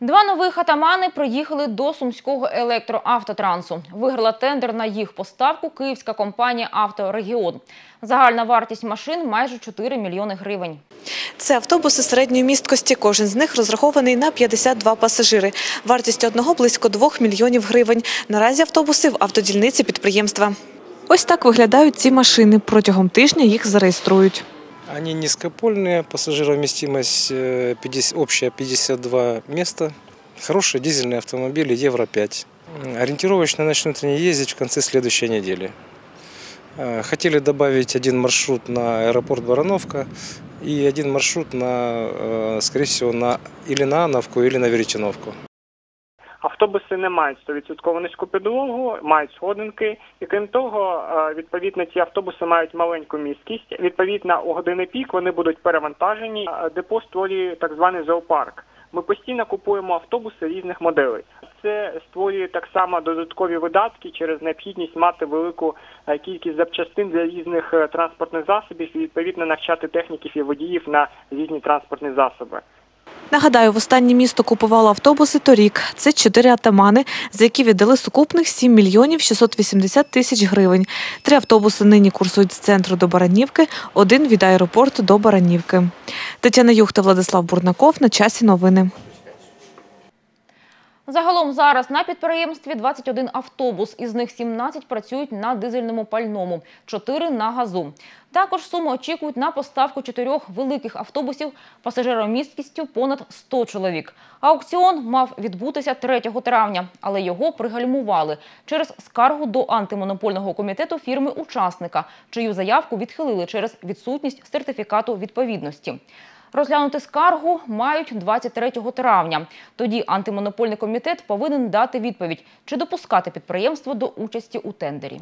Два нових атамани приїхали до Сумського електроавтотрансу. Виграла тендер на їх поставку київська компанія «Авторегіон». Загальна вартість машин – майже 4 мільйони гривень. Це автобуси середньої місткості. Кожен з них розрахований на 52 пасажири. Вартість одного близько 2 мільйонів гривень. Наразі автобуси в автодільниці підприємства. Ось так виглядають ці машини. Протягом тижня їх зареєструють. Они низкопольные, пассажировместимость э, 50 общая 52 места. Хорошие дизельные автомобили Евро-5. М, Ориентировочно начнут они ездить в конце следующей недели. Э, Хотели добавить один маршрут на аэропорт Барановка и один маршрут на, э, скорее всего, на или на Ановку, или на Веретеновку. Автобуси не мають 100% низьку підлогу, мають сходинки, і крім того, е, відповідно, ці автобуси мають маленьку місткість. Відповідно, у години пік вони будуть перевантажені. Е, Депо створює так званий зоопарк. Ми постійно купуємо автобуси різних моделей. Це створює так само додаткові видатки через необхідність мати велику е, кількість запчастин для різних транспортних засобів і відповідно навчати техніків і водіїв на різні транспортні засоби. Нагадаю, в останнє місто купувало автобуси торік. Це чотири атамани, за які віддали сукупних 7 мільйонів 680 тисяч гривень. Три автобуси нині курсують з центру до Баранівки, один від аеропорту до Баранівки. Тетяна Юхта, Владислав Бурнаков. На часі новини. Загалом зараз на підприємстві 21 автобус, із них 17 працюють на дизельному пальному, 4 на газу. Також суми очікують на поставку чотирьох великих автобусів пасажиромісткістю понад 100 чоловік. Аукціон мав відбутися 3 травня, але його пригальмували через скаргу до антимонопольного комітету фірми-учасника, чию заявку відхилили через відсутність сертифікату відповідності. Розглянути скаргу мають 23 травня. Тоді антимонопольний комітет повинен дати відповідь, чи допускати підприємство до участі у тендері.